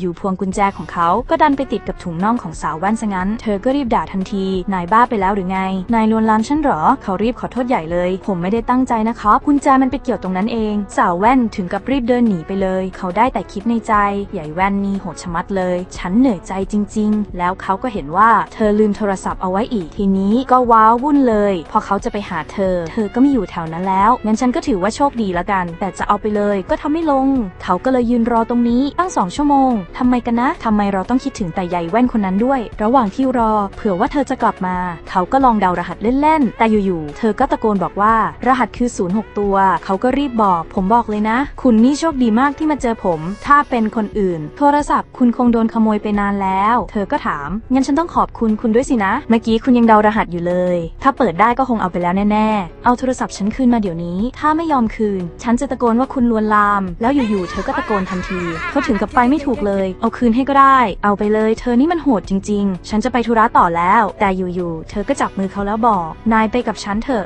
อยู่ๆพวงกุญแจของเขาก็ดันไปติดกับถุงน่องของสาวแว่นซะงั้น เธอก็รีบด่าทันที นายบ้าไปแล้วหรือไง นายลวนลามฉันหรอ เขารีบขอโทษใหญ่เลย ผมไม่ได้ตั้งใจนะครับ กุญแจมันไปเกี่ยวตรงนั้นเอง สาวแว่นถึงกับรีบเดินหนีไปเลย เขาได้แต่คิดในใจ ใหญ่แว่นนี่โหดชะมัดเลย ฉันเหนื่อยใจจริง ๆ แล้วเขาก็เห็นว่าเธอลืมโทรศัพท์เอาไว้อีก ทีนี้ก็ว้าวุ่นเลย พอเขาจะไปหาเธอ เธอก็ไม่อยู่แถวนั้นแล้ว งั้นฉันก็ถือว่าโชคดีละกัน แต่จะเอาไปเลยก็ทำไม่ลง เขาก็เลยยืนรอตรงนี้ตั้งสองชั่วโมงทำไมกันนะ ทำไมเราต้องคิดถึงแต่ใหญ่แว่นคนนั้นด้วย ระหว่างที่รอ เผื่อว่าเธอจะกลับมา เขาก็ลองเดารหัสเล่นๆ แต่อยู่ๆ เธอก็ตะโกนบอกว่า รหัสคือ 06 ตัว เขาก็รีบบอก ผมบอกเลยนะ คุณนี่โชคดีมากที่มาเจอผม ถ้าเป็นคนอื่น โทรศัพท์คุณคงโดนขโมยไปนานแล้ว เธอก็ถาม งั้นฉันต้องขอบคุณคุณด้วยสินะ เมื่อกี้คุณยังเดารหัสอยู่เลย ถ้าเปิดได้ก็คงเอาไปแล้วแน่ๆ เอาโทรศัพท์ฉันคืนมาเดี๋ยวนี้ ถ้าไม่ยอมคืน ฉันจะตะโกนว่าคุณลวนลาม แล้วอยู่ๆ เธอก็ตะโกนทันที เขาถึงกับไปไม่ถูกเลเลย เอาคืนให้ก็ได้ เอาไปเลย เธอนี่มันโหดจริง ๆ ฉันจะไปธุระต่อแล้ว แต่อยู่ๆ เธอก็จับมือเขาแล้วบอก นายไปกับฉันเถอะ